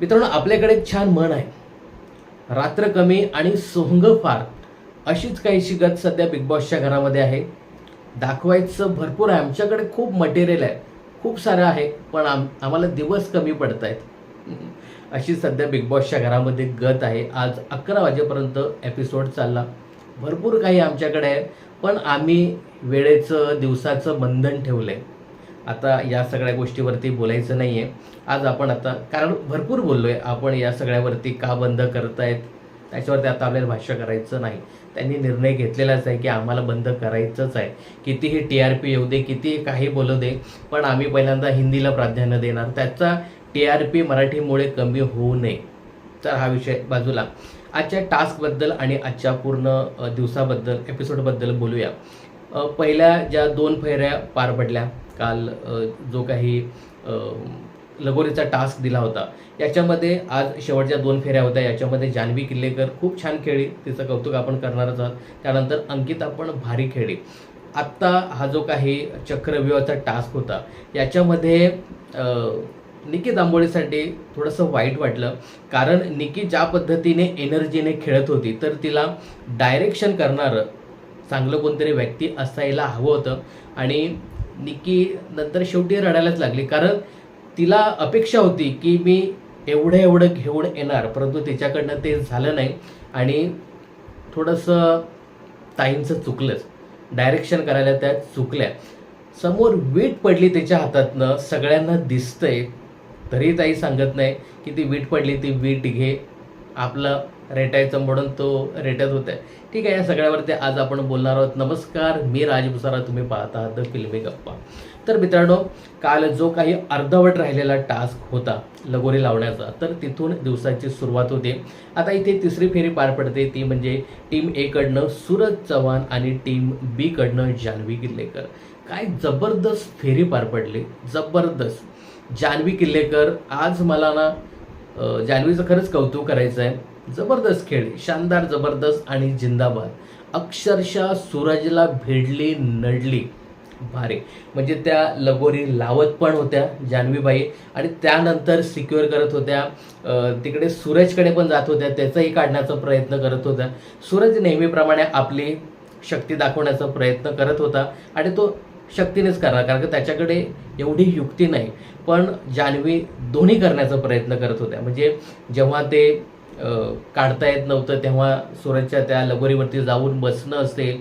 मित्रांनो आपल्याकडे एक छान म्हण आहे. रात्र कमी आणि सोंग फार. अशीच काहीशी गत सध्या बिग बॉसच्या घरामध्ये आहे. दाखवायचं भरपूर आहे. आमच्याकडे खूप मटेरियल आहे. खूप सारं आहे पण आम आम्हाला दिवस कमी पडत आहेत अशी सध्या बिग बॉसच्या घरामध्ये गत आहे. आज अकरा वाजेपर्यंत एपिसोड चालला. भरपूर काही आमच्याकडे आहे पण आम्ही वेळेचं दिवसाचं बंधन ठेवलं आहे आता या सगळ्या गोष्टीवरती बोलायचं नाही आहे आज आपण आता कारण भरपूर बोललो आहे आपण या सगळ्यावरती का बंद करतायत? त्याच्यावरती आता आपल्याला भाष्य करायचं नाही. त्यांनी निर्णय घेतलेलाच आहे की आम्हाला बंद करायचंच आहे. कितीही टी आर पी येऊ दे कितीही काही बोलू दे पण आम्ही पहिल्यांदा हिंदीला प्राधान्य देणार. त्याचा टी आर पी मराठीमुळे कमी होऊ नये. तर हा विषय बाजूला. आजच्या टास्कबद्दल आणि आजच्या पूर्ण दिवसाबद्दल एपिसोडबद्दल बोलूया. पहिल्या ज्या दोन फेऱ्या पार पडल्या काल जो काही लगोरीचा टास्क दिला होता याच्यामध्ये आज शेवटच्या दोन फेऱ्या होत्या. याच्यामध्ये जान्हवी किल्लेकर खूप छान खेळली. तिचं कौतुक आपण करणारच आहोत. त्यानंतर अंकिता पण भारी खेळली. आत्ता हा जो काही चक्रव्यूहाचा टास्क होता याच्यामध्ये निकी दांबोळीसाठी थोडंसं वाईट वाटलं. कारण निकी ज्या पद्धतीने एनर्जीने खेळत होती तर तिला डायरेक्शन करणारं चांगलं कोणतरी व्यक्ती असायला हवं होतं. आणि निक्की नंतर शेवटी रडायलाच लागली. कारण तिला अपेक्षा होती की मी एवढं एवढं घेऊन येणार परंतु तिच्याकडनं ते झालं नाही आणि थोडंसं ताईंचं चुकलंच. डायरेक्शन करायला त्या चुकल्या. समोर वीट पडली त्याच्या हातातनं सगळ्यांना दिसतंय. तरी ताई सांगत नाही की ती वीट पडली ती वीट घे. आपलं रेटायचं म्हणून तो रेटत होता. आहे ठीक आहे या सगळ्यावरती आज आपण बोलणार आहोत. नमस्कार मी राजभुसारा तुम्ही पाहता आहात द फिल्मी गप्पा तर मित्रांनो काल जो काही अर्धवट राहिलेला टास्क होता लगोरी लावण्याचा तर तिथून दिवसाची सुरुवात होते. आता इथे तिसरी फेरी पार पडते. ती म्हणजे टीम ए कडनं सूरज चव्हाण आणि टीम बी कडनं जान्हवी किल्लेकर. काय जबरदस्त फेरी पार पडली. जबरदस्त. जान्हवी किल्लेकर आज मला ना जान्हवीचं खरंच कौतुक करायचं आहे. जबरदस्त खेळ शानदार जबरदस्त आणि जिंदाबाद. अक्षरशः सूरजला भिडली नडली. भारी. म्हणजे त्या लगोरी लावत पण होत्या जान्हवीबाई आणि त्यानंतर सिक्युअर करत होत्या. तिकडे सूरजकडे पण जात होत्या. त्याचाही काढण्याचा प्रयत्न करत होत्या. सूरज नेहमीप्रमाणे आपली शक्ती दाखवण्याचा प्रयत्न करत होता आणि तो शक्तीनेच करणार कारण की त्याच्याकडे एवढी युक्ती नाही. पण जान्हवी दोन्ही करण्याचा प्रयत्न करत होत्या. म्हणजे जेव्हा ते काढता येत नव्हतं तेव्हा सूरजच्या त्या लगोरीवरती जाऊन बसणं असेल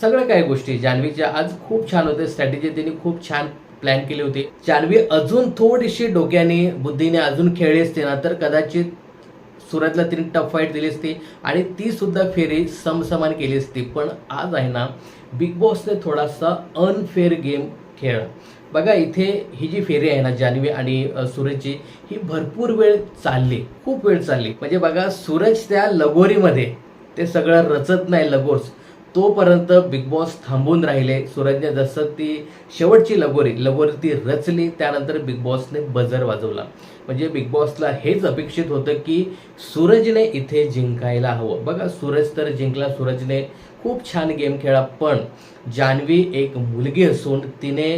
सगळ्या काही गोष्टी. जान्हवीच्या आज खूप छान होते. स्ट्रॅटेजी त्यांनी खूप छान प्लॅन केली होती. जान्हवी अजून थोडीशी डोक्याने बुद्धीने अजून खेळली असते ना तर कदाचित सुरतला तिने टफ फाईट दिली असती आणि ती सुद्धा फेरी समसमान केली असती. पण आज आहे ना बिग बॉसने थोडासा अनफेअर गेम खेळ. बघा इथे ही जी फेरी आहे ना जान्हवी आणि सूरजची ही भरपूर वेळ चालली. खूप वेळ चालली. म्हणजे बघा सूरज त्या लगोरीमध्ये ते सगळं रचत नाही लगोर्स तोपर्यंत बिग बॉस थांबून राहिले. सूरजने जसं ती शेवटची लगोरी लगोरी ती रचली त्यानंतर बिग बॉसने बजर वाजवला. म्हणजे बिग बॉसला हेच अपेक्षित होतं की सूरजने इथे जिंकायला हवं. बघा सूरज तर जिंकला सूरजने खूप छान गेम खेळा पण जान्हवी एक मुलगी असून तिने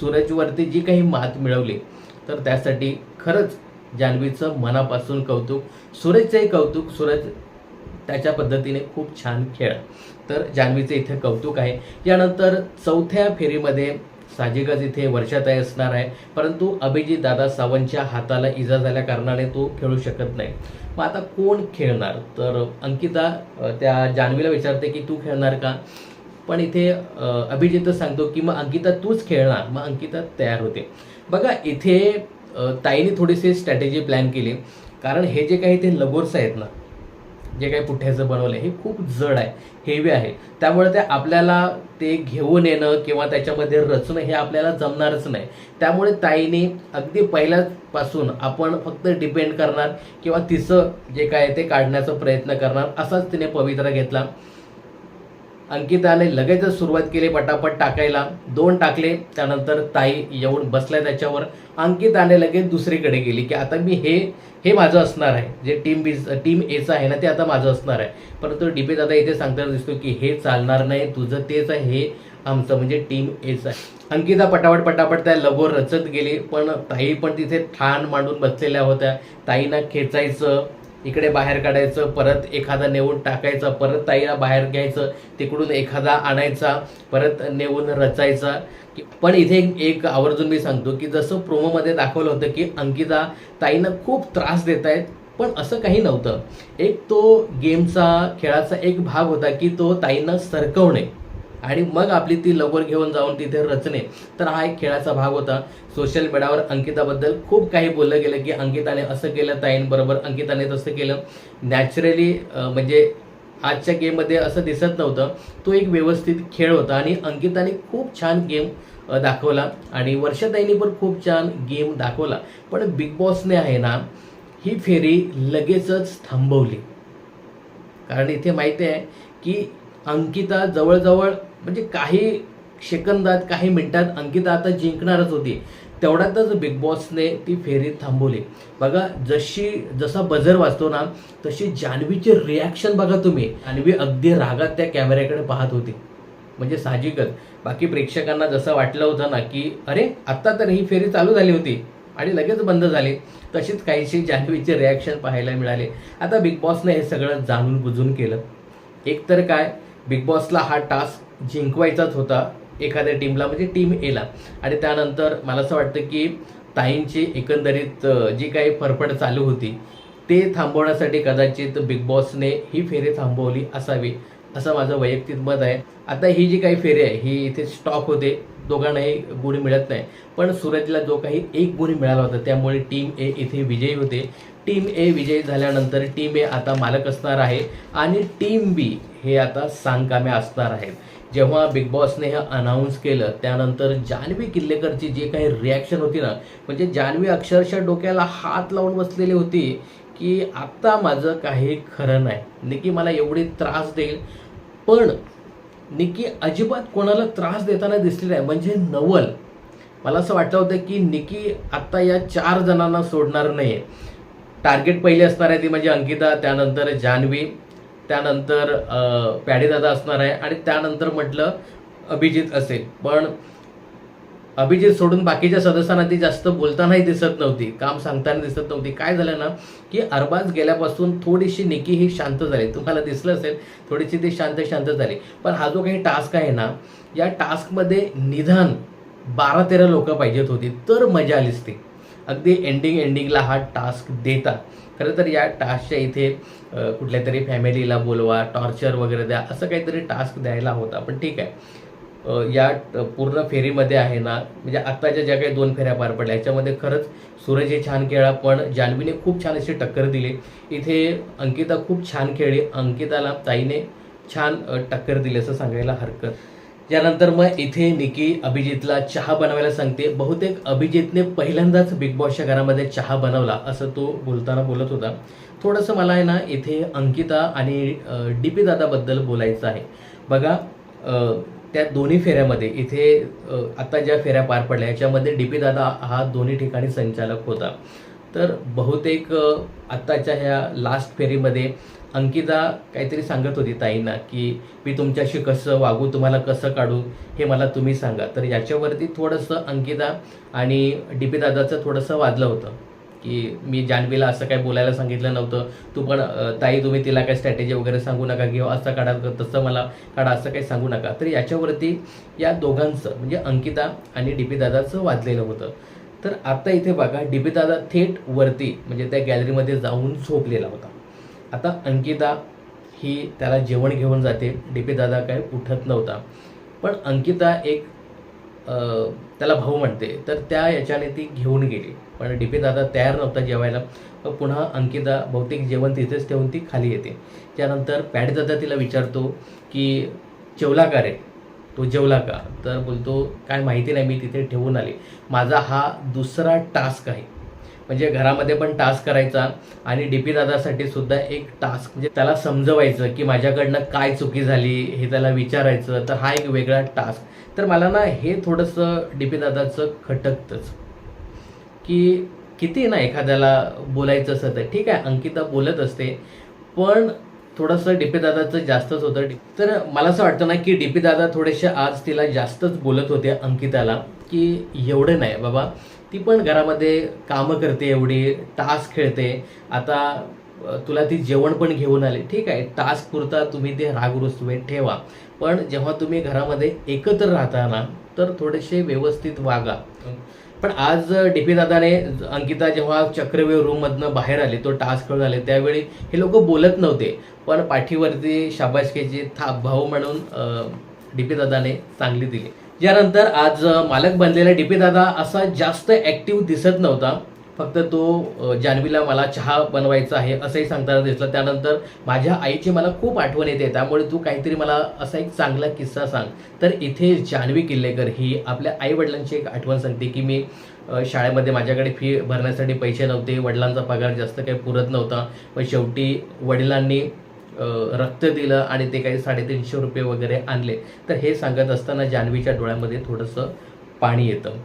सूरजवरती जी काही मात मिळवली तर त्यासाठी खरंच जान्हवीचं मनापासून कौतुक सूरजचंही कौतुक सूरज त्याच्या पद्धतीने खूप छान खेळ. तर जान्हवीचे इथे कौतुक आहे. यानंतर चौथ्या फेरीमध्ये साहजिकच इथे वर्षाताई असणार आहे. परंतु अभिजित दादा सावंतच्या हाताला इजा झाल्या कारणाने तो खेळू शकत नाही. मग आता कोण खेळणार? तर अंकिता त्या जान्हवीला विचारते की तू खेळणार का? पण इथे अ, अभिजितच सांगतो की मग अंकिता तूच खेळणार. मग अंकिता तयार होते. बघा इथे ताईने थोडीशी स्ट्रॅटेजी प्लॅन केली. कारण हे जे काही ते लगोर्स आहेत ना जे काही पुठ्याचं बनवलं हे खूप जड आहे हेवी आहे. त्यामुळे ते आपल्याला ते घेऊन येणं किंवा त्याच्यामध्ये रचणं हे आपल्याला जमणारच नाही. त्यामुळे ताईने अगदी पहिल्यापासून आपण फक्त डिपेंड करणार किंवा तिचं जे काय आहे ते काढण्याचा प्रयत्न करणार असाच तिने पवित्रा घेतला. अंकिताने लगेचच सुरुवात केली पटापट टाकायला. दोन टाकले त्यानंतर ताई येऊन बसल्या त्याच्यावर. अंकिताने लगेच दुसरीकडे गेली की आता मी हे हे माझं असणार आहे. जे टीम बीज टीम एचं आहे ना ते आता माझं असणार आहे. परंतु डिपेज आता इथे सांगताना दिसतो की हे चालणार नाही तुझं तेच आहे हे आमचं म्हणजे टीम एच आहे. अंकिता पटापट पटापट त्या लगोर रचत गेली पण ताई पण तिथे ठाण मांडून बसलेल्या होत्या. ताईना खेचायचं इकडे बाहेर काढायचं परत एखादा नेऊन टाकायचा परत ताईला बाहेर घ्यायचं तिकडून एखादा आणायचा परत नेऊन रचायचा. की- पण इथे एक- आवर्जून मी सांगतो की जसं प्रोमोमध्ये दाखवलं होतं की अंकिता ताईनं खूप त्रास देत आहेत पण असं काही नव्हतं. एक तो गेमचा खेळाचा एक भाग होता की तो ताईनं सरकवणे. आणि मग आपली ती लवकर घेऊन जाऊन तिथे रचणे. तर हा एक खेळाचा भाग होता. सोशल मीडियावर अंकिताबद्दल खूप काही बोललं गेलं की अंकिताने असं केलं ताईंबरोबर अंकिताने तसं केलं. नॅचरली म्हणजे आजच्या गेममध्ये असं दिसत नव्हतं. तो एक व्यवस्थित खेळ होता आणि अंकिताने खूप छान गेम दाखवला. आणि वर्षाताईंनी पण खूप छान गेम दाखवला. पण बिग बॉसने आहे ना ही फेरी लगेचच थांबवली. कारण इथे माहिती आहे की अंकिता जवळजवळ म्हणजे काही सेकंदात काही मिनिटात अंकिता आता जिंकणारच होती. तेवढ्यातच बिग बॉसने ती फेरी थांबवली. बघा जशी जसा बजर वाजतो ना तशी जान्हवीचे रिॲक्शन बघा तुम्ही. जान्हवी अगदी रागात त्या कॅमेऱ्याकडे पाहत होती. म्हणजे साहजिकच. बाकी प्रेक्षकांना जसं वाटलं होतं ना की अरे आत्ता तर ही फेरी चालू झाली होती आणि लगेच बंद झाली. तशीच काहीशी जान्हवीचे रिॲक्शन पाहायला मिळाले. आता बिग बॉसने हे सगळं जाणून बुजून केलं. एक तर काय बिग बॉसला हा टास्क जिंकवायचाच होता एखाद्या टीमला म्हणजे टीम एला आणि त्यानंतर मला असं वाटतं की ताईंची एकंदरीत जी काही फरफड चालू होती ते थांबवण्यासाठी कदाचित बिग बॉसने ही फेरी थांबवली असावी. असं माझं वैयक्तिक मत आहे. आता ही जी काही फेरी आहे ही इथे स्टॉप होते. दोघांनाही गुणी मिळत नाही. पण सूरजला जो काही एक गुणी मिळाला होता त्यामुळे टीम ए इथे विजयी होते. टीम ए विजयी झाल्यानंतर टीम ए आता मालक असणार आहे आणि टीम बी हे आता सांगकाम्या असणार आहेत. जेव्हा बिग बॉसने हे अनाऊन्स केलं त्यानंतर जान्हवी किल्लेकरची जी काही रिॲक्शन होती ना म्हणजे जान्हवी अक्षरशः डोक्याला हात लावून बसलेली होती की आत्ता माझं काही खरं नाही. की मला एवढी त्रास देईल. पण निकी अजिबात कोणाला त्रास देताना दिसली नाही. म्हणजे नवल. मला असं वाटलं होतं की निकी आत्ता या चार जणांना सोडणार नाही. टार्गेट पहिली असणार आहे ती म्हणजे अंकिता त्यानंतर जान्हवी त्यानंतर पॅडीदादा असणार आहे आणि त्यानंतर म्हटलं अभिजित असेल. पण अभिजित सोडून बाकीच्या सदस्यांना ती जास्त बोलतानाही दिसत नव्हती. काम सांगताना दिसत नव्हती. काय झालं ना की अरबाज गेल्यापासून थोडीशी निकी ही शांत झाली. तुम्हाला दिसलं असेल थोडीशी ती शांत शांत झाली. पण हा जो काही टास्क आहे ना या टास्कमध्ये निधान बारा तेरा लोक पाहिजेत होती. तर मजा आली असती अगदी एंडिंग एंडिंगला हा टास्क देता खरं तर या टास्कच्या इथे कुठल्या तरी फॅमिलीला बोलवा टॉर्चर वगैरे द्या असं काहीतरी टास्क द्यायला होता. पण ठीक आहे. या पूर्ण फेरीमध्ये आहे ना म्हणजे आत्ताच्या ज्या काही दोन फेऱ्या पार पडल्या याच्यामध्ये खरंच सूरज हे छान खेळा पण जान्हवीने खूप छान अशी टक्कर दिली. इथे अंकिता खूप छान खेळली अंकिताला ताईने छान टक्कर दिली असं सांगायला हरकत. यानंतर मग इथे निकी अभिजितला चहा बनवायला सांगते. बहुतेक अभिजितने पहिल्यांदाच बिग बॉसच्या घरामध्ये चहा बनवला असं तो बोलताना बोलत होता. थोडंसं मला आहे ना इथे अंकिता आणि डी पी दादाबद्दल बोलायचं आहे. बघा त्या दोन्ही फेऱ्यामध्ये इथे आता ज्या फेऱ्या पार पडल्या याच्यामध्ये डी पी दादा हा दोन्ही ठिकाणी संचालक होता. तर बहुतेक आत्ताच्या ह्या लास्ट फेरीमध्ये अंकिता काहीतरी सांगत होती ताईंना की मी तुमच्याशी कसं वागू तुम्हाला कसं काढू हे मला तुम्ही सांगा. तर याच्यावरती थोडंसं अंकिता आणि डी पी दादाचं थोडंसं वाजलं होतं. की मी जान्हवीला असं काही बोलायला सांगितलं नव्हतं. तू पण ताई तुम्ही तिला काही स्ट्रॅटेजी वगैरे सांगू नका किंवा असं काढा तसं मला काढा असं काही सांगू नका. तर याच्यावरती या दोघांचं म्हणजे अंकिता आणि डी पी दादाचं वाजलेलं होतं. तर आता इथे बघा डी पी दादा थेट वरती म्हणजे त्या गॅलरीमध्ये जाऊन झोपलेला होता. आता अंकिता ही त्याला जेवण घेऊन जाते. डी पी दादा काय उठत नव्हता. पण अंकिता एक त्याला भाऊ म्हणते. तर त्या याच्याने ती घेऊन गेली. पण डी पी दादा तयार नव्हता जेवायला. मग पुन्हा अंकिता बहुतेक जेवण तिथेच ठेवून ती खाली येते. त्यानंतर पॅडी दादा तिला विचारतो की जेवला का रे? तो जेवला का? तर बोलतो काय माहिती नाही मी तिथे ठेवून आले. माझा हा दुसरा टास्क आहे. म्हणजे घरामध्ये पण टास्क करायचा आणि डी पी दादासाठी सुद्धा एक टास्क म्हणजे त्याला समजवायचं की माझ्याकडनं काय चुकी झाली हे त्याला विचारायचं तर हा एक वेगळा टास्क तर मला ना हे थोडंसं डी पी दादाचं खटकतंच. की किती ना एखाद्याला बोलायचं असं तर ठीक आहे अंकिता बोलत असते पण थोडंसं डीपी दादाचं जास्तच होतं. तर मला असं वाटतं ना की डीपी दादा थोडेसे आज तिला जास्तच बोलत होते अंकिताला की एवढं नाही बाबा. ती पण घरामध्ये कामं करते एवढी टास्क खेळते. आता तुला ती जेवण पण घेऊन आले. ठीक आहे टास्क पुरता तुम्ही ते रागुरुस्त रुसवे ठेवा. पण जेव्हा तुम्ही घरामध्ये एकत्र राहता ना तर थोडेसे व्यवस्थित वागा. पण आज डी पी दादाने अंकिता जेव्हा चक्रव्यूह रूममधनं बाहेर आले तो टास्क खेळून आले त्यावेळी हे लोक बोलत नव्हते. पण पाठीवरती शाबासकीची थाप भाऊ म्हणून डी पी दादाने चांगली दिली. यानंतर आज मालक बनलेला डी पी दादा असा जास्त ॲक्टिव्ह दिसत नव्हता. फक्त तो जान्हवीला मला चहा बनवायचा आहे असंही सांगताना दिसलं. त्यानंतर माझ्या आईची मला खूप आठवण येते. त्यामुळे तू काहीतरी मला असा एक चांगला किस्सा सांग. तर इथे जान्हवी किल्लेकर ही आपल्या आईवडिलांची एक आठवण सांगते की मी शाळेमध्ये माझ्याकडे फी भरण्यासाठी पैसे नव्हते. वडिलांचा पगार जास्त काही पुरत नव्हता. पण शेवटी वडिलांनी रक्त दिलं आणि ते काही साडेतीनशे रुपये वगैरे आणले. तर हे सांगत असताना जान्हवीच्या डोळ्यामध्ये थोडंसं पाणी येतं.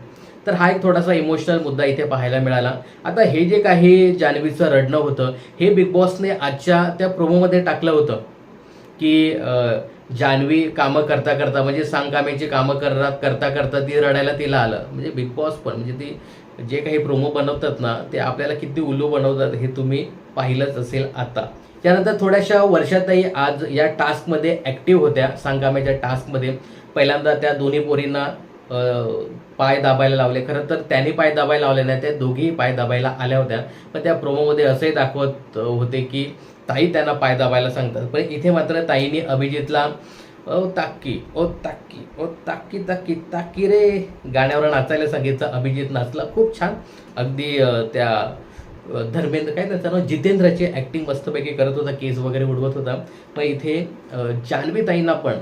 तर हा एक थोडासा इमोशनल मुद्दा इथे पाहायला मिळाला. आता हे जे काही जान्हवीचं रडणं होतं हे बिग बॉसने आजच्या त्या प्रोमोमध्ये टाकलं होतं. की जान्हवी कामं करता करता म्हणजे सांगकामेची कामं करता करता करता ती रडायला तिला आलं. म्हणजे बिग बॉस पण म्हणजे ती जे काही प्रोमो बनवतात ना ते आपल्याला किती उल्लू बनवतात हे तुम्ही पाहिलंच असेल आता. त्यानंतर थोड्याशा वर्षातही आज या टास्कमध्ये ॲक्टिव्ह होत्या सांगकामेच्या टास्कमध्ये पहिल्यांदा त्या दोन्ही पोरींना पाय दाबायला लावले. खरं तर त्यांनी पाय दाबायला लावले नाही त्या दोघीही पाय दाबायला आल्या होत्या. पण त्या प्रोमोमध्ये असंही दाखवत होते की ताई त्यांना पाय दाबायला सांगतात. पण इथे मात्र ताईने अभिजितला ओ ताक्की ओ ताक्की ओ ताक्की ताक्की ताक्की रे. गाण्यावर नाचायला सांगितलं. अभिजित नाचला. खूप छान. अगदी त्या धर्मेंद्र काय त्याचं नाव जितेंद्रची ॲक्टिंग मस्तपैकी करत होता केस वगैरे उडवत होता. पण इथे जान्हवी ताईंना पण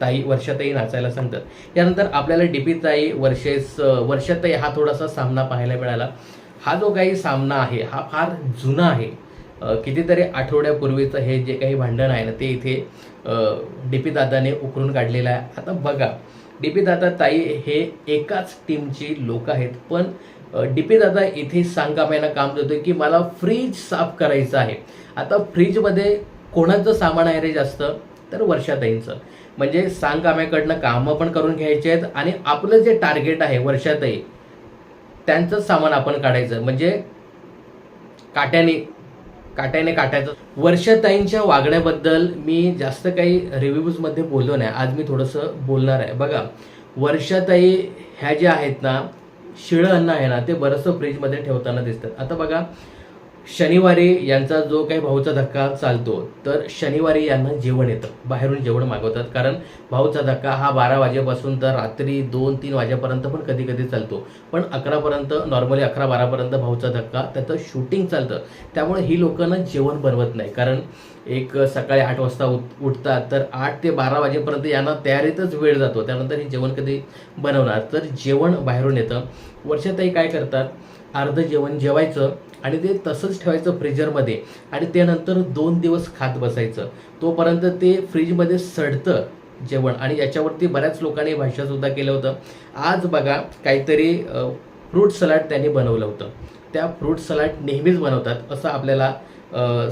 ताई वर्षाताई नाचायला सांगतात. यानंतर आपल्याला डीपी ताई वर्षेस वर्षाताई हा थोडासा सामना पाहायला मिळाला. हा जो काही सामना आहे हा फार जुना आहे. कितीतरी आठवड्यापूर्वीचं हे जे काही भांडण आहे ना ते इथे डी पी दादाने उकरून काढलेलं आहे. आता बघा डी पी दादा ताई हे एकाच टीमची लोक आहेत पण डी पी दादा इथे सांगाम्यानं काम देतोय की मला फ्रीज साफ करायचं आहे. आता फ्रीजमध्ये कोणाचं सामान आहे रे जास्त? तर वर्षाताईंचं. म्हणजे सांगकाम्याकडनं कामं पण करून घ्यायचे आहेत आणि आपलं जे टार्गेट आहे वर्षाताई त्यांचं सामान आपण काढायचं. म्हणजे काट्याने काट्याने काटायचं. वर्षाताईंच्या वागण्याबद्दल मी जास्त काही रिव्ह्यूजमध्ये बोललो नाही. आज मी थोडंसं बोलणार आहे. बघा वर्षाताई ह्या ज्या आहेत ना शिळं अन्न आहे ना ते बरंचसं फ्रीजमध्ये ठेवताना दिसतात. आता बघा शनिवारी यांचा जो काही भाऊचा धक्का चालतो तर शनिवारी यांना जेवण येतं. बाहेरून जेवण मागवतात. कारण भाऊचा धक्का हा बारा वाजेपासून तर रात्री दोन तीन वाजेपर्यंत पण कधी कधी चालतो. पण अकरापर्यंत नॉर्मली अकरा बारापर्यंत भाऊचा धक्का त्याचं शूटिंग चालतं. त्यामुळे ही लोकांना जेवण बनवत नाही. कारण एक सकाळी आठ वाजता उठ उठतात तर आठ ते बारा वाजेपर्यंत यांना तयारीतच वेळ जातो. त्यानंतर हे जेवण कधी बनवणार? तर जेवण बाहेरून येतं. वर्षातही काय करतात? अर्ध जेवण जेवायचं आणि ते तसंच ठेवायचं फ्रीजरमध्ये आणि त्यानंतर दोन दिवस खात बसायचं. तोपर्यंत ते फ्रीजमध्ये सडतं जेवण आणि याच्यावरती बऱ्याच लोकांनी भाष्यसुद्धा केलं होतं. आज बघा काहीतरी फ्रूट सलाड त्यांनी बनवलं होतं. त्या फ्रूट सलाड नेहमीच बनवतात असं आपल्याला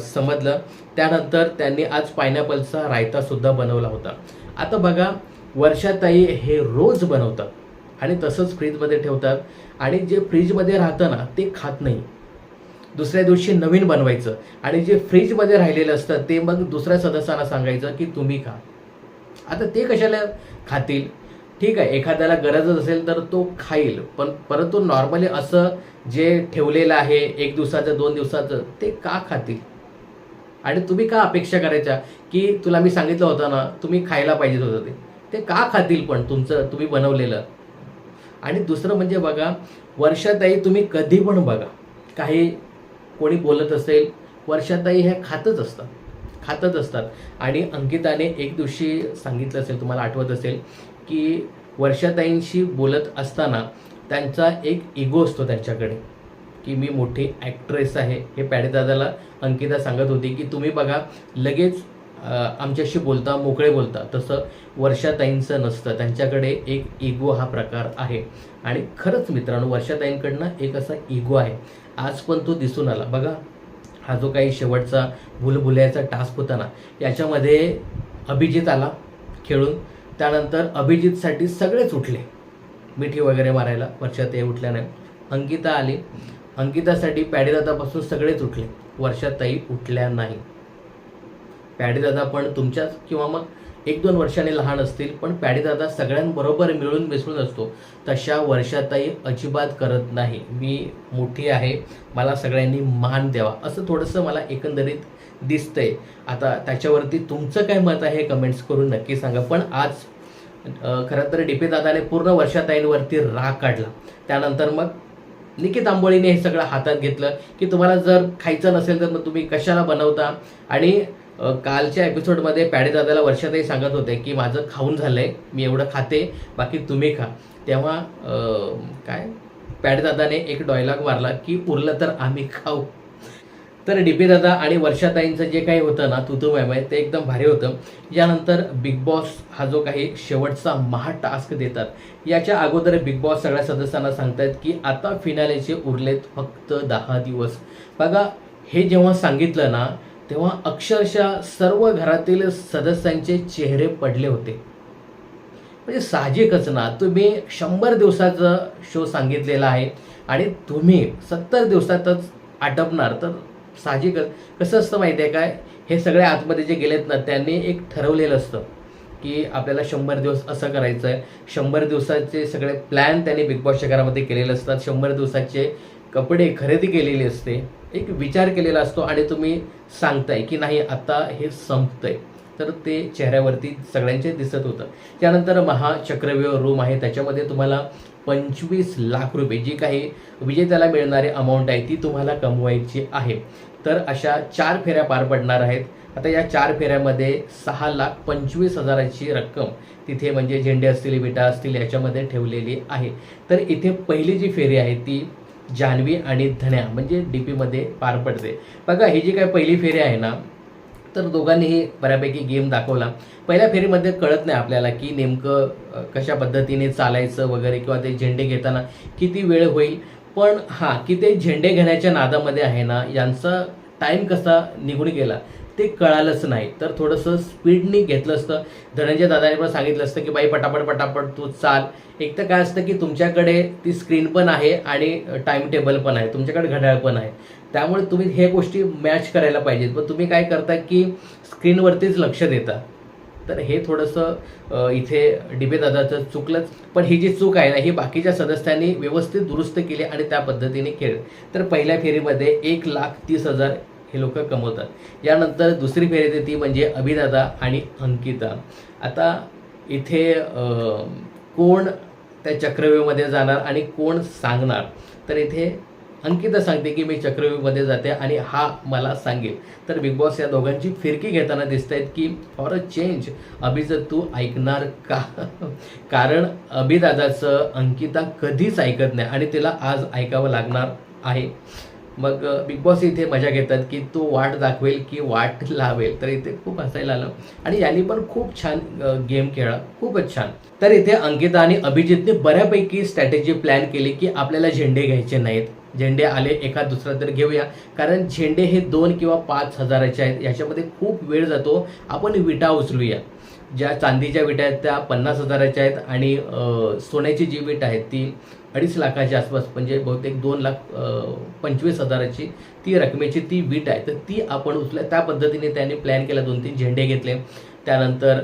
समजलं. त्यानंतर त्यांनी आज पायनॅपलचा रायतासुद्धा बनवला होता. आता बघा वर्षाताई हे रोज बनवतात आणि तसंच फ्रीजमध्ये ठेवतात. आणि जे फ्रीजमध्ये राहतं ना ते खात नाही. दुसऱ्या दिवशी नवीन बनवायचं. आणि जे फ्रीजमध्ये राहिलेलं असतं ते मग दुसऱ्या सदस्यांना सांगायचं की तुम्ही खा. आता ते कशाला खातील? ठीक आहे एखाद्याला गरजच असेल तर तो खाईल. पण परंतु नॉर्मली असं जे ठेवलेलं आहे एक दिवसाचं दोन दिवसाचं ते का खातील? आणि तुम्ही का अपेक्षा करायच्या की तुला मी सांगितलं होतं ना तुम्ही खायला पाहिजे होतं ते. ते का खातील पण तुमचं तुम्ही बनवलेलं? आणि दुसरं म्हणजे बघा वर्षाताई तुम्ही कधी पण बघा काही कोणी बोलत असेल वर्षाताई ह्या खातच असतात खातच असतात. आणि अंकिताने एक दिवशी सांगितलं असेल तुम्हाला आठवत असेल की वर्षाताईंशी बोलत असताना त्यांचा एक इगो असतो त्यांच्याकडे की मी मोठी ॲक्ट्रेस आहे. हे पॅडेदादाला अंकिता सांगत होती की तुम्ही बघा लगेच आमच्याशी बोलता मोकळे बोलता. तसं वर्षाताईंचं नसतं. त्यांच्याकडे एक इगो हा प्रकार आहे. आणि खरंच मित्रांनो वर्षाताईंकडनं एक असा इगो आहे. आज पण तो दिसून आला. बघा हा जो काही शेवटचा भुलभुल्याचा टास्क होता ना याच्यामध्ये अभिजित आला खेळून. त्यानंतर अभिजितसाठी सगळेच उठले. मिठी वगैरे मारायला वर्षात ते उठल्या नाही. अंकिता आली. अंकितासाठी पॅडीदादापासून सगळेच उठले. वर्षाताई उठल्या नाही. पॅडीदादा पण तुमच्याच किंवा मग एक दोन वर्षाने लहान असतील पण पॅडीदादा सगळ्यांबरोबर मिळून मिसळून असतो. तशा वर्षाताई अजिबात करत नाही. मी मोठी आहे. मला सगळ्यांनी मान द्यावा. असं थोडंसं मला एकंदरीत दिसतंय. आता त्याच्यावरती तुमचं काय मत आहे? कमेंट्स करून नक्की सांगा. पण आज खरं तर डी पी दादाने पूर्ण वर्षाताईंवरती राग काढला. त्यानंतर मग निकित आंबोळीने हे सगळं हातात घेतलं की तुम्हाला जर खायचं नसेल तर मग तुम्ही कशाला बनवता? आणि कालच्या एपिसोडमध्ये पॅडेदादाला वर्षातही सांगत होते की माझं खाऊन झालंय मी एवढं खाते बाकी तुम्ही खा. तेव्हा काय? पॅडेदादाने एक डॉयलॉग मारला की उरलं तर आम्ही खाऊ. तर डीपी दादा आणि वर्षाताईंचं जे काही होतं ना तुतू मॅम ते एकदम भारी होतं. यानंतर बिग बॉस हा जो काही शेवटचा महा टास्क देतात याच्या अगोदर बिग बॉस सगळ्या सदस्यांना सांगतायत की आता फिनालेचे उरलेत फक्त दहा दिवस. बघा हे जेव्हा सांगितलं ना तेव्हा अक्षरशः सर्व घरातील सदस्यांचे चेहरे पडले होते. म्हणजे साहजिकच ना तुम्ही शंभर दिवसाचा शो सांगितलेला आहे आणि तुम्ही सत्तर दिवसातच आटपणार तर साहजिकच कसं असतं माहिती आहे काय हे सगळे आतमध्ये जे गेलेत ना त्यांनी एक ठरवलेलं असतं की आपल्याला शंभर दिवस असं करायचं आहे शंभर दिवसाचे सगळे प्लॅन त्यांनी बिग बॉसच्या घरामध्ये केलेले असतात. शंभर दिवसाचे कपडे खरेदी केलेली असते. एक विचार केलेला असतो आणि तुम्ही सांगताय की नाही आता हे संपतंय. तर ते चेहऱ्यावरती सगळ्यांचे दिसत होतं. त्यानंतर महाचक्रव्यूह रूम आहे त्याच्यामध्ये तुम्हाला पंचवीस लाख रुपये. जी काही विजेत्याला मिळणारी अमाऊंट आहे ती तुम्हाला कमवायची आहे. तर अशा चार फेऱ्या पार पडणार आहेत. आता या चार फेऱ्यामध्ये सहा लाख पंचवीस हजाराची रक्कम तिथे म्हणजे झेंडे असतील विटा असतील याच्यामध्ये ठेवलेली आहे. तर इथे पहिली जी फेरी आहे ती जान्हवी आणि धन्या म्हणजे डी पीमध्ये पार पडते. बघा ही जी काय पहिली फेरी आहे ना तर दोघांनीही बऱ्यापैकी गेम दाखवला. पहिल्या फेरीमध्ये कळत नाही आपल्याला की नेमकं कशा पद्धतीने चालायचं वगैरे किंवा ते झेंडे घेताना किती वेळ होईल. पण हां की ते झेंडे घेण्याच्या नादामध्ये आहे ना यांचा टाईम कसा निघून गेला ते कळालंच नाही. तर थोडंसं स्पीडनी घेतलं असतं. धनंजय दादाने पण सांगितलं असतं की बाई पटापट पटापट तू चाल. एक तर काय असतं की तुमच्याकडे ती स्क्रीन पण आहे आणि टाइम टेबल पण आहे. तुमच्याकडे घड्याळ पण आहे. त्यामुळे तुम्ही हे गोष्टी मॅच करायला पाहिजेत. पण तुम्ही काय करता की स्क्रीनवरतीच लक्ष देता. तर हे थोडंसं इथे डिबे दादाचं चुकलंच. पण ही जी चूक आहे ना ही बाकीच्या सदस्यांनी व्यवस्थित दुरुस्त केली आणि त्या पद्धतीने केलं. तर पहिल्या फेरीमध्ये एक लाख तीस हजार हे लोक कमवतात. यानंतर दुसरी फेरी येते ती म्हणजे अभिदादा आणि अंकिता. आता इथे कोण त्या चक्रव्यूहमध्ये जाणार आणि कोण सांगणार? तर इथे अंकिता सांगते की मी चक्रव्यूहमध्ये जाते आणि हा मला सांगेल. तर बिग बॉस या दोघांची फिरकी घेताना दिसत आहेत की फॉर अ चेंज अभिजत तू ऐकणार का? कारण अभिदादाचं अंकिता कधीच ऐकत नाही आणि तिला आज ऐकावं लागणार आहे. मग बिग बॉस इथे मजा घेतात की तो वाट दाखवेल की वाट लावेल. तर इथे खूप हसायला आलं. आणि यांनी पण खूप छान गेम खेळला. खूपच छान. तर इथे अंकिता आणि अभिजितने बऱ्यापैकी स्ट्रॅटेजी प्लॅन केली की आपल्याला झेंडे घ्यायचे नाहीत. झेंडे आले एखाद दुसरा तर घेऊया. कारण झेंडे हे दोन किंवा पाच हजाराचे आहेत. याच्यामध्ये खूप वेळ जातो. आपण विटा उचलूया. ज्या चांदीच्या विटा आहेत त्या पन्नास हजाराच्या आहेत आणि सोन्याची जी विट आहे ती अडीच लाखाच्या आसपास म्हणजे बहुतेक दोन लाख पंचवीस हजाराची ती रकमेची ती वीट आहे. तर ती आपण उचलल्या त्या पद्धतीने त्यांनी प्लॅन केला दोन तीन झेंडे घेतले. त्यानंतर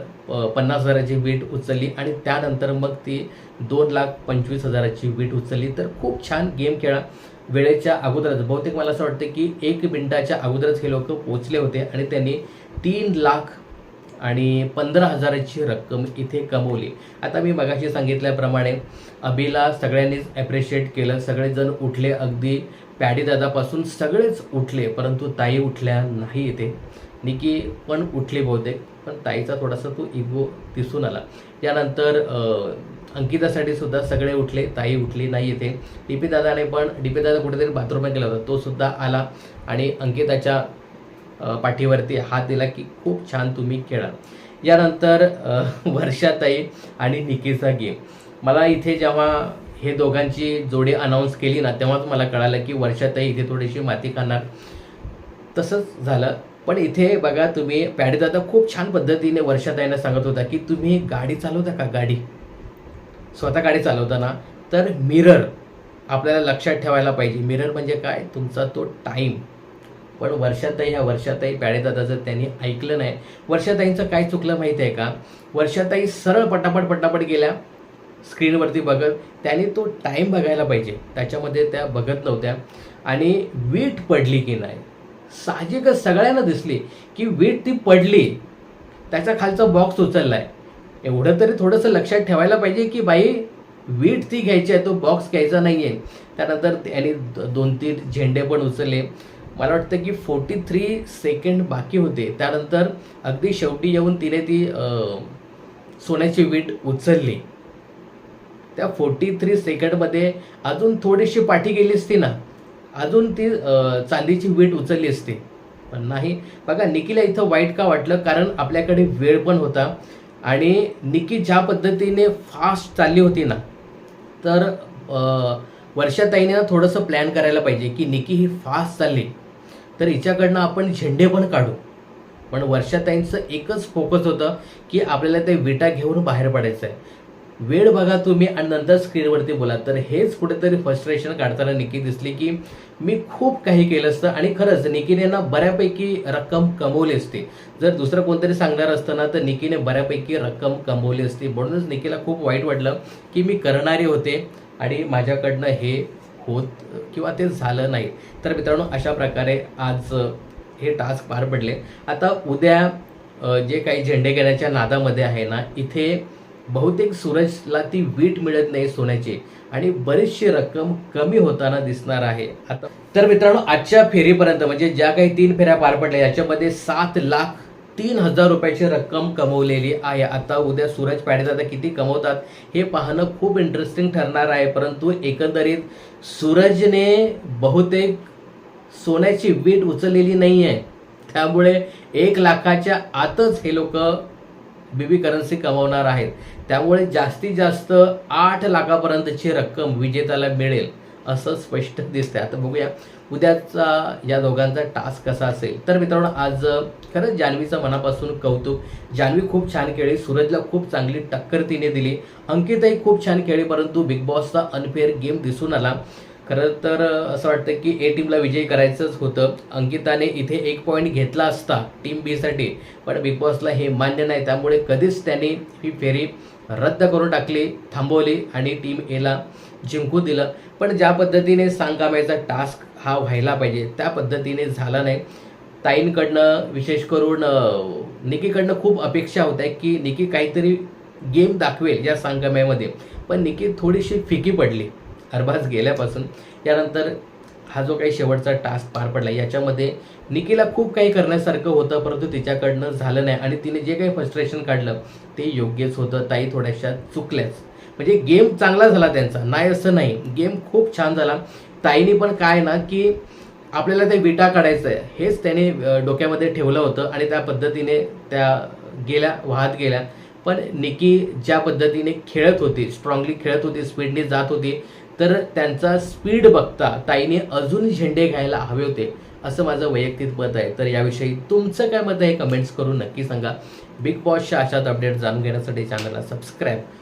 पन्नास हजाराची वीट उचलली आणि त्यानंतर मग ती दोन लाख पंचवीस हजाराची वीट उचलली. तर खूप छान गेम खेळा. वेळेच्या अगोदरच बहुतेक मला असं वाटतं की एक मिनिटाच्या अगोदरच हे लोक पोचले होते आणि त्यांनी तीन लाख आणि पंधरा हजाराची रक्कम इथे कमवली. आता मी मगाशी सांगितल्याप्रमाणे अभिला सगळ्यांनीच ॲप्रिशिएट केलं. सगळेजण उठले अगदी. पॅडीदादापासून सगळेच उठले परंतु ताई उठल्या नाही इथे. निकी पण उठली बहुतेक पण ताईचा थोडासा तो इगो दिसून आला. यानंतर अंकितासाठी सुद्धा सगळे उठले ताई उठली नाही येते डीपी दादाने पण डीपी दादा कुठेतरी बाथरूमला गेला होता तो सुद्धा आला. आणि अंकिताच्या पाठीवरती हात दिला की खूप छान तुम्ही खेळा यानंतर वर्षाताई आणि निकीचा गेम मला इथे जेव्हा हे दोघांची जोडी अनाऊन्स केली ना तेव्हाच मला कळालं की वर्षाताई इथे थोडीशी माती खाणार. तसंच झालं. पण इथे बघा तुम्ही पॅडेदादा खूप छान पद्धतीने वर्षाताईंना सांगत होता की तुम्ही गाडी चालवता का गाडी? स्वतः गाडी चालवताना. तर मिरर आपल्याला लक्षात ठेवायला पाहिजे. मिरर म्हणजे काय? तुमचा तो टाईम पण वर्षाताई ह्या वर्षाताई प्याळेदादाचं त्यांनी ऐकलं नाही. वर्षाताईंचं काय चुकलं माहिती आहे का? वर्षाताई सरळ पटापट पटापट गेल्या. स्क्रीनवरती बघत. त्याने तो टाईम बघायला पाहिजे. त्याच्यामध्ये त्या बघत नव्हत्या. आणि वीट पडली की नाही? साहजिकच सगळ्यांना दिसली की वीट ती पडली. त्याचा खालचा बॉक्स उचललाय. एवढं तरी थोडंसं लक्षात ठेवायला पाहिजे की बाई वीट ती घ्यायची आहे तो बॉक्स घ्यायचा नाही आहे त्यानंतर त्यांनी दोन तीन झेंडे पण उचलले. मला वाटतं की फोर्टी थ्री सेकंड बाकी होते. त्यानंतर अगदी शेवटी येऊन तिने ती सोन्याची वीट उचलली त्या फोर्टी थ्री सेकंडमध्ये अजून थोडीशी पाठी गेली असती ना अजून ती चांदीची वीट उचलली असती. पण नाही. बघा निकीला इथं वाईट का वाटलं? कारण आपल्याकडे वेळ पण होता आणि निकी ज्या पद्धतीने फास्ट चालली होती ना तर वर्षाताईने ना थोडंसं प्लॅन करायला पाहिजे की निकी ही फास्ट चालली. तर हिच्याकडनं आपण झेंडे पण काढू. पण वर्षाताईंचं एकच फोकस होतं की आपल्याला ते विटा घेऊन बाहेर पडायचं आहे वेळ बघा तुम्ही आणि नंतर स्क्रीनवरती बोला. तर हेच कुठेतरी फ्रस्ट्रेशन काढताना निकी दिसली की मी खूप काही केलं असतं आणि खरंच निकीने ना बऱ्यापैकी रक्कम कमवली असती. जर दुसरं कोणतरी सांगणार असतं ना तर निकीने बऱ्यापैकी रक्कम कमवली असती. म्हणूनच निकीला खूप वाईट वाटलं की मी करणारे होते आणि माझ्याकडनं हे होत किंवा ते झालं नाही. तर मित्रांनो अशा प्रकारे आज हे टास्क पार पडले. आता उद्या जे काही झेंडे घेण्याच्या नादामध्ये आहे ना इथे बहुतेक सूरजला ती वीट मिळत नाही सोन्याची. आणि बरीचशी रक्कम कमी होताना दिसणार आहे. आता तर मित्रांनो आजच्या फेरीपर्यंत म्हणजे ज्या काही तीन फेऱ्या पार पडल्या याच्यामध्ये सात लाख तीन हजार रुपयाची रक्कम कमवलेली आहे. आता उद्या सूरज पाडेदादा किती कमवतात हे पाहणं खूप इंटरेस्टिंग ठरणार आहे. परंतु एकंदरीत सूरजने बहुतेक सोन्याची वीट उचललेली नाही आहे त्यामुळे एक लाखाच्या आतच हे लोक बीबी करन्सी कमवणार आहेत. त्यामुळे जास्तीत जास्त आठ लाखापर्यंतची रक्कम विजेत्याला मिळेल. असं स्पष्ट दिसतंय. आता बघूया उद्याचा या दोघांचा टास्क कसा असेल. तर मित्रांनो आज खरंच जान्हवीचं मनापासून कौतुक. जान्हवी खूप छान खेळली सूरजला खूप चांगली टक्कर तिने दिली. अंकिताही खूप छान खेळली परंतु बिग बॉसचा अनफेअर गेम दिसून आला. खरं तर असं वाटतं की ए टीमला विजयी करायचंच होतं. अंकिताने इथे एक पॉईंट घेतला असता टीम बीसाठी पण बिग बॉसला हे मान्य नाही. त्यामुळे कधीच त्याने ही फेरी रद्द करून टाकली थांबवली आणि टीम एला जिंकू दिलं. पण ज्या पद्धतीने सांगकाम्याचा टास्क हा व्हायला पाहिजे त्या पद्धतीने झाला नाही. ताईंकडनं विशेष करून निकीकडनं खूप अपेक्षा होत्या की निकी काहीतरी गेम दाखवेल या सांगकाम्यामध्ये पण निकी थोडीशी फिकी पडली अरबाज गेल्यापासून. यानंतर हा जो काही शेवटचा टास्क पार पडला याच्यामध्ये निकीला खूप काही करण्यासारखं होतं परंतु तिच्याकडनं झालं नाही. आणि तिने जे काही फ्रस्ट्रेशन काढलं ते योग्यच होतं. ताई थोड्याशा चुकल्याच. म्हणजे गेम चांगला झाला त्यांचा. नाही असं नाही. गेम खूप छान झाला. ताईने पण काय ना की आपल्याला ते विटा काढायचं आहे हेच त्याने डोक्यामध्ये ठेवलं होतं आणि त्या पद्धतीने त्या गेल्या वाहत गेल्या. पण निकी ज्या पद्धतीने खेळत होती स्ट्रॉंगली खेळत होती स्पीडने जात होती तर त्यांचा स्पीड बघता ताईने अजून झेंडे घ्यायला हवे होते असं माझं वैयक्तिक मत आहे. तर याविषयी तुमचं काय मत आहे कमेंट्स करून नक्की सांगा. बिग बॉसच्या अशाच अपडेट जाणून घेण्यासाठी चॅनलला सबस्क्राईब